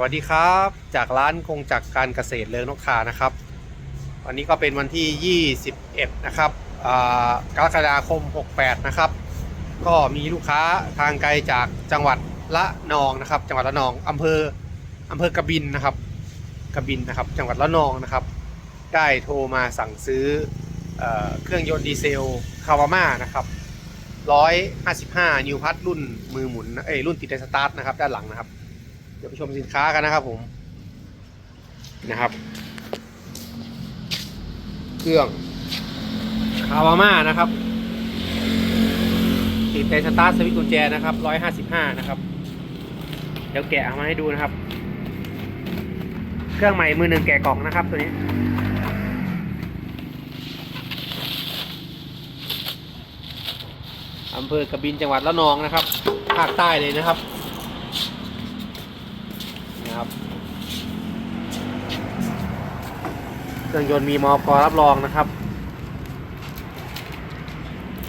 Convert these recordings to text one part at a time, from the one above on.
วัสดีครับ จากร้านคงจักการเกษตรเลิงนกคานะครับ วันนี้ก็เป็นวันที่ 21 นะครับกรกฎาคม 68 นะครับ ก็มีลูกค้าทางไกลจากจังหวัดละนองนะครับ จังหวัดละนองอำเภออำเภอกบินนะครับกบินนะครับ จังหวัดละนองนะครับ ได้โทรมาสั่งซื้อเอเครื่องยนต์ดีเซลคาวาม่านะครับ155 นิวพัทรุ่นมือหมุนเอ้ยรุ่นติดไดสตาร์ทนะครับ ด้านหลังนะครับ เดี๋ยวไปชมสินค้ากันนะครับผมนะครับ เครื่องคาวาม่านะครับ ติดในสตาร์ทสวิตช์กุญแจนะครับร้อยห้าสิบห้านะครับ เดี๋ยวแกะเอามาให้ดูนะครับ เครื่องใหม่มือหนึ่งแกะกล่องนะครับตัวนี้อำเภอกระบินจังหวัดละนองนะครับ ภาคใต้เลยนะครับ นะครับ เครื่องยนต์มีมอกรับรองนะครับ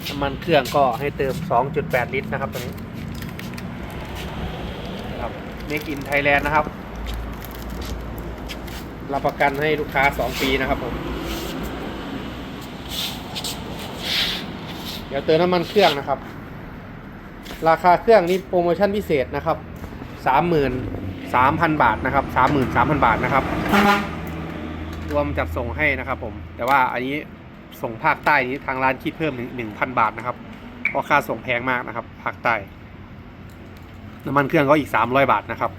น้ำมันเครื่องก็ให้เติม 2.8 ลิตรนะครับตัวนี้นะครับ Make in Thailand นะครับ รับประกันให้ลูกค้า 2 ปีนะครับผมเดี๋ยวเติมน้ำมันเครื่องนะครับ ราคาเครื่องนี้โปรโมชั่นพิเศษนะครับสามหมื่น สามพันบาทนะครับสามหมื่นสามพันบาทนะครับ รวมจัดส่งให้นะครับผมแต่ว่าอันนี้ส่งภาคใต้นี้ทางร้านคิดเพิ่มหนึ่งหนึ่งพันบาทนะครับ เพราะค่าส่งแพงมากนะครับภาคใต้น้ำมันเครื่องก็อีกสามร้อยบาทนะครับ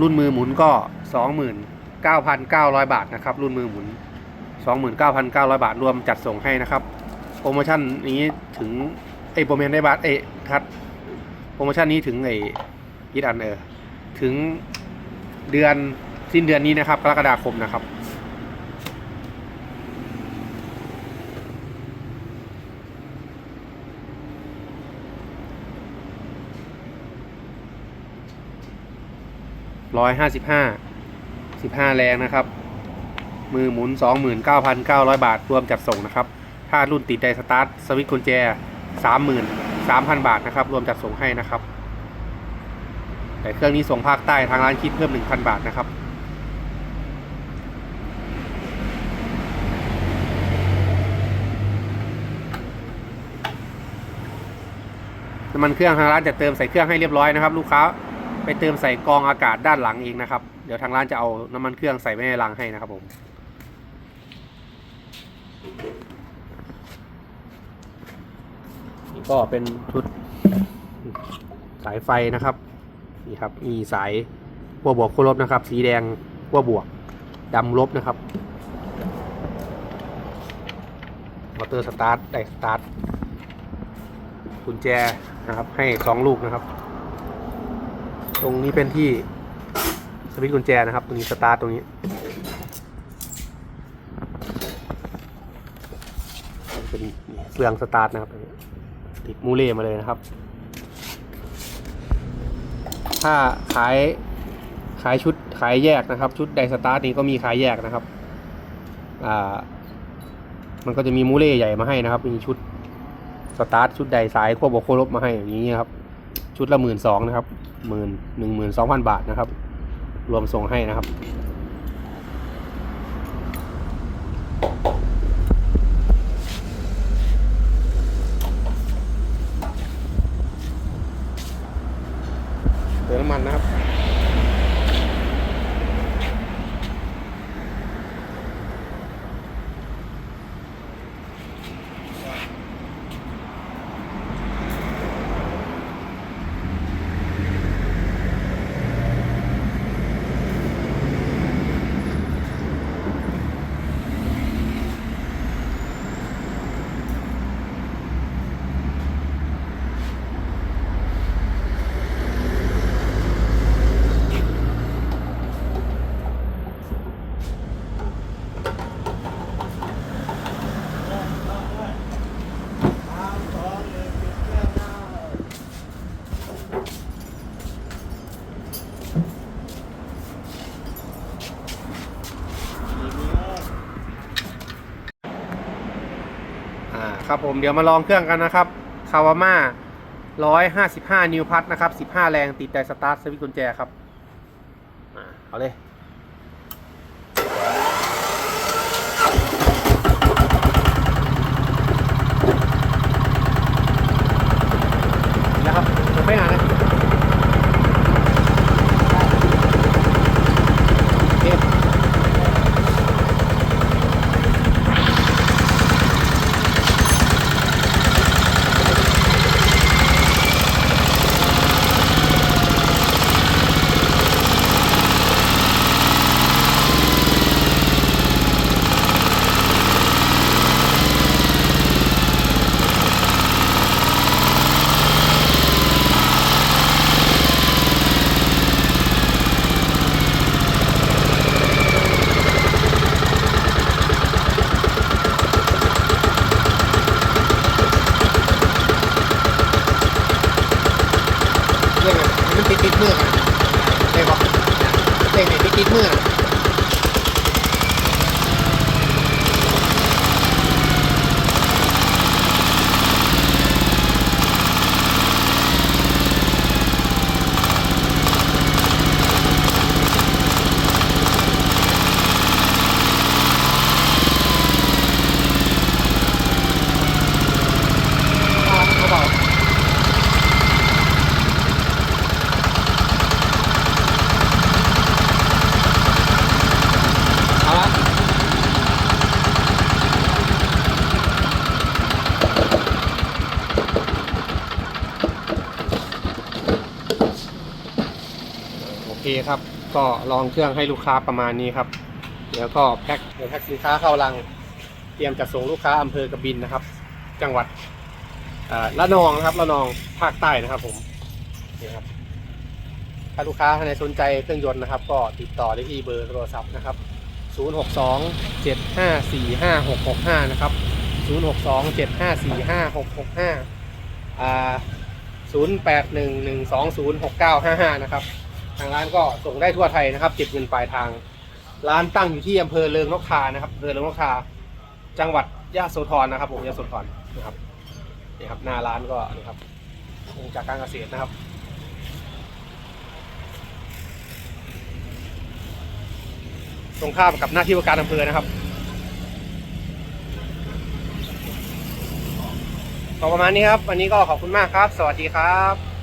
รุ่นมือหมุนก็สองหมื่นเก้าพันเก้าร้อยบาทนะครับ รุ่นมือหมุนสองหมื่นเก้าพันเก้าร้อยบาทรวมจัดส่งให้นะครับ โปรโมชั่นนี้ถึงไอ้โปรโมชั่นได้บาทเอ้ทัดโปรโมชั่นนี้ถึงไอ้ ยิดอันเออถึงเดือนสิ้นเดือนนี้นะครับ กรกฎาคมนะครับ ร้อยห้าสิบห้าสิบห้าแรงนะครับ มือหมุนสองหมื่นเก้าพันเก้าร้อยบาท รวมจัดส่งนะครับ ถ้ารุ่นติดไดสตาร์ทสวิตช์กุญแจสามหมื่นสามพันบาทนะครับ รวมจัดส่งให้นะครับ แต่เครื่องนี้ส่งภาคใต้ทางร้านคิดเพิ่มหนึ่งพันบาทนะครับ น้ำมันเครื่องทางร้านจะเติมใส่เครื่องให้เรียบร้อยนะครับ ลูกค้าไปเติมใส่กองอากาศด้านหลังเองนะครับ เดี๋ยวทางร้านจะเอาน้ำมันเครื่องใส่ไว้ในรังให้นะครับผมนี่ก็เป็นชุดสายไฟนะครับ นี่ครับ มีสายขั้วบวกขั้วลบนะครับ สีแดงขั้วบวกดำลบนะครับมอเตอร์สตาร์ทได้สตาร์ทกุญแจนะครับ ให้สองลูกนะครับ ตรงนี้เป็นที่สวิตช์กุญแจนะครับ ตรงนี้สตาร์ทตรงนี้เป็นเฟืองสตาร์ทนะครับ ติดมูเล่มาเลยนะครับ ถ้าขายขายชุดขายแยกนะครับ ชุดไดสตาร์ทนี้ก็มีขายแยกนะครับอ่ามันก็จะมีมูเล่ใหญ่มาให้นะครับ มีชุดสตาร์ทชุดใดสายควบวกโคลบมาให้อย่างนี้ครับ ชุดละหมื่นสองนะครับหมื่นหนึ่งหมื่นสองพันบาทนะครับ รวมส่งให้นะครับ ครับผมเดี๋ยวมาลองเครื่องกันนะครับคาวาม่า155 นิวพัทนะครับ 15 แรงติดแต่สตาร์ทสวิตช์กุญแจครับเอาเลย ติดมือกันอ่าเขาบอก เอาละโอเคครับ ก็ลองเครื่องให้ลูกค้าประมาณนี้ครับเดี๋ยวก็แพ็คเดี๋ยวแพ็คสินค้าเข้าลัง เตรียมจะส่งลูกค้าอำเภอกบินนะครับ จังหวัดละนองนะครับละนองภาคใต้นะครับ ผมนี่ครับถ้าลูกค้าท่านใดสนใจเครื่องยนต์นะครับ ก็ติดต่อได้ที่เบอร์โทรศัพท์นะครับ 062 754 5665 นะครับ 062 754 5665 อ่า0811206955 นะครับ ทางร้านก็ส่งได้ทั่วไทยนะครับเก็บเงินปลายทาง ร้านตั้งอยู่ที่อำเภอเริงนกทานะครับอำเภอเริงนกทา จังหวัดยะโสธรนะครับผมยะโสธรนะครับนี่ครับหน้าร้านก็นี่ครับองค์จากการเกษตรนะครับตรงข้ามกับหน้าที่ว่าการอำเภอนะครับก็ประมาณนี้ครับ วันนี้ก็ขอบคุณมากครับ สวัสดีครับ